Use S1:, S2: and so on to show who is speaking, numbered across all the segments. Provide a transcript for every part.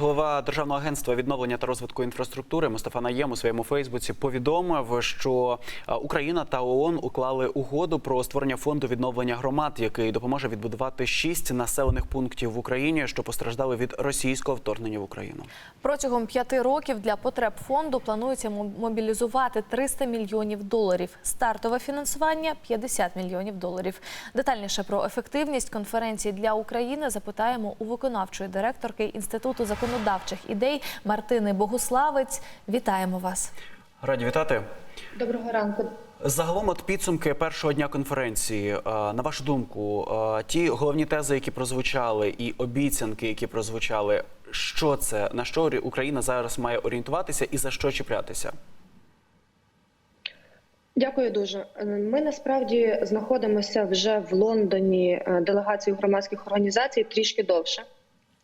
S1: Голова Державного агентства відновлення та розвитку інфраструктури Мустафа Наєм у своєму Фейсбуці повідомив, що е, Україна та ООН уклали угоду про створення фонду відновлення громад, який допоможе відбудувати шість населених пунктів в Україні, що постраждали від російського вторгнення в Україну.
S2: Протягом п'яти років для потреб фонду планується мо- мобілізувати 300 мільйонів доларів. Стартове фінансування 50 мільйонів доларів. Детальніше про ефективність конференції для України запитаємо у виконавчої директорки інституту законодавчих ідей Мартини Богуславець. Вітаємо вас.
S1: Раді вітати.
S3: Доброго ранку.
S1: Загалом, от підсумки першого дня конференції. Е, На вашу думку, е, ті головні тези, які прозвучали, і обіцянки, які прозвучали, що це на що Україна зараз має орієнтуватися і за що чіплятися?
S3: Дякую дуже. Ми насправді знаходимося вже в Лондоні е, делегацією громадських організацій трішки довше.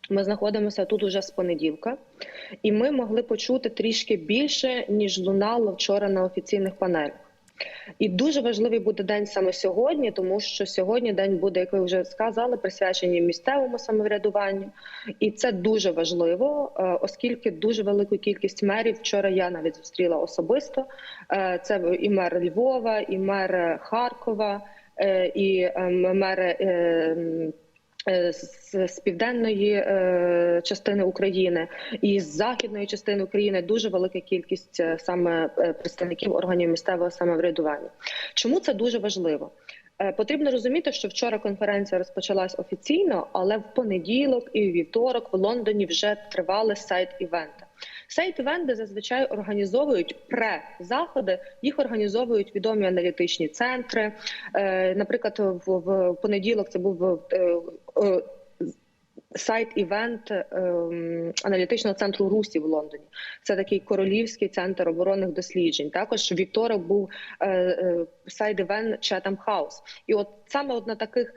S3: Ми знаходимося тут уже з понеділка, і ми могли почути трішки більше, ніж лунало вчора на офіційних панелях. І дуже важливий буде день саме сьогодні, тому що сьогодні день буде, як ви вже сказали, присвячений місцевому самоврядуванню, і це дуже важливо, е, оскільки дуже велику кількість мерів вчора я навіть зустріла особисто. Е, Це і мер Львова, і мер Харкова, е, і е, мер. Е, з з південної е, частини України і з західної частини України дуже велика кількість е, саме е, представників органів місцевого самоврядування. Чому це дуже важливо? Потрібно розуміти, що вчора конференція розпочалась офіційно, але в понеділок і у вівторок в Лондоні вже тривали сайт івенти зазвичай організовують пре-заходи. Їх організовують відомі аналітичні центри. Е, Наприклад, в, понеділок це був е, е, сайт івент аналітичного центру Русі в Лондоні. Це такий королівський центр оборонних досліджень. Також вівторок був сайт івент Chatham House. І от саме от на таких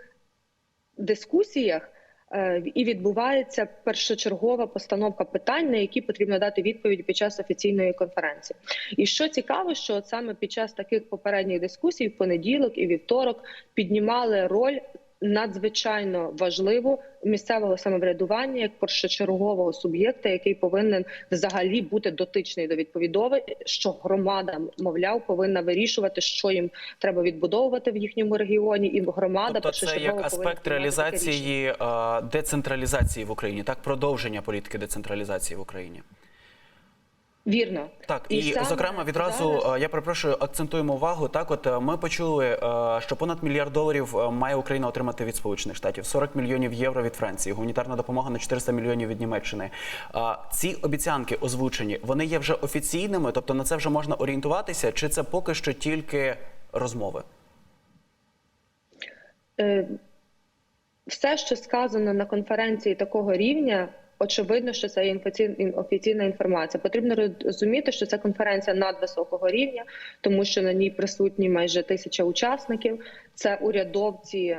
S3: дискусіях. Е, І відбувається першочергова постановка питань, на які потрібно дати відповіді під час офіційної конференції. І що цікаво, що от саме під час таких попередніх дискусій, в понеділок і вівторок піднімали роль надзвичайно важливу місцевого самоврядування як першочергового суб'єкта, який повинен взагалі бути дотичний до відповідови, що громада, мовляв, повинна вирішувати, що їм треба відбудовувати в їхньому регіоні, і громада
S1: Тобто це як аспект реалізації е, децентралізації в Україні, так продовження політики децентралізації в Україні.
S3: Вірно,
S1: Так, і,
S3: саме
S1: зокрема відразу
S3: зараз-
S1: е, я перепрошую, акцентуємо увагу. Так, от е, ми почули, е, що понад мільярд доларів має Україна отримати від Сполучених Штатів, 40 мільйонів євро від Франції, гуманітарна допомога на 400 мільйонів від Німеччини. Ці обіцянки озвучені, вони є вже офіційними, тобто на це вже можна орієнтуватися, чи це поки що тільки розмови?
S3: Все, що сказано на конференції такого рівня, очевидно, що це офіційна інформація. Потрібно розуміти, що це конференція надвисокого рівня, тому що на ній присутні майже тисяча учасників. Це урядовці.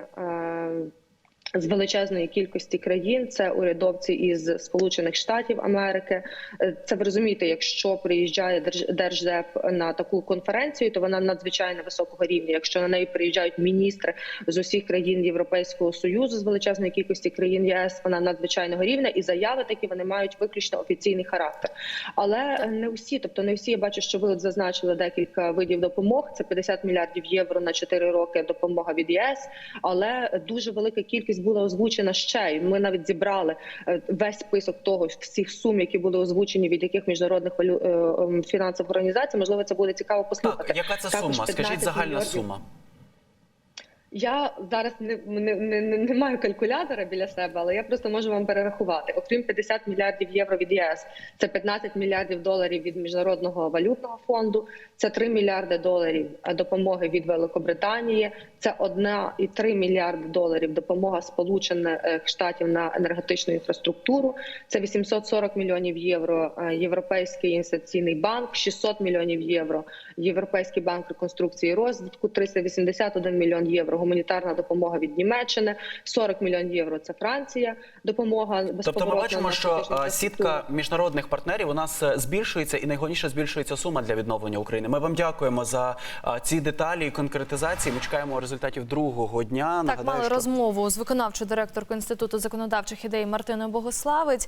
S3: Е, з величезної кількості країн це урядовці із Сполучених Штатів Америки. Е, Це ви розумієте, якщо приїжджає Держ- держдеп на таку конференцію, то вона надзвичайно високого рівня. Якщо на неї приїжджають міністри з усіх країн Європейського союзу з величезної кількості країн ЄС, вона надзвичайного рівня, і заяви такі вони мають виключно офіційний характер. Але е, не всі, тобто не всі я бачу, що ви от зазначили декілька видів допомог. Це 50 мільярдів євро на 4 роки допомога від ЄС, але дуже велика кількість була озвучена ще. І Ми навіть зібрали е, весь список того всіх сум, які були озвучені від яких міжнародних е, ем, фінансових організацій. Можливо, це буде цікаво послухати.
S1: Так, яка це
S3: Також
S1: сума? Скажіть загальна
S3: мільярдів.
S1: сума.
S3: Я зараз не, не, не, не, маю калькулятора біля себе, але я просто можу вам перерахувати. Окрім 50 мільярдів євро від ЄС, це 15 мільярдів доларів від міжнародного валютного фонду, це 3 мільярди доларів е, допомоги від Великобританії, це 1,3 мільярди доларів допомога Сполучених Штатів на енергетичну інфраструктуру. Це 840 мільйонів євро. е, Європейський інвестиційний банк, 600 мільйонів євро. Європейський банк реконструкції і розвитку, 381 мільйон євро. Гуманітарна допомога від Німеччини, 40 мільйонів євро. Це Франція. Допомога
S1: Тобто ми бачимо, що сітка міжнародних партнерів у нас е, збільшується і найголовніше збільшується сума для відновлення України. Ми вам дякуємо за ці деталі і конкретизації. Ми чекаємо результатів другого дня.
S2: Так,
S1: Нагадаю,
S2: мали
S1: що...
S2: розмову з виконавчою директоркою інституту законодавчих ідей Мартиною Богославець.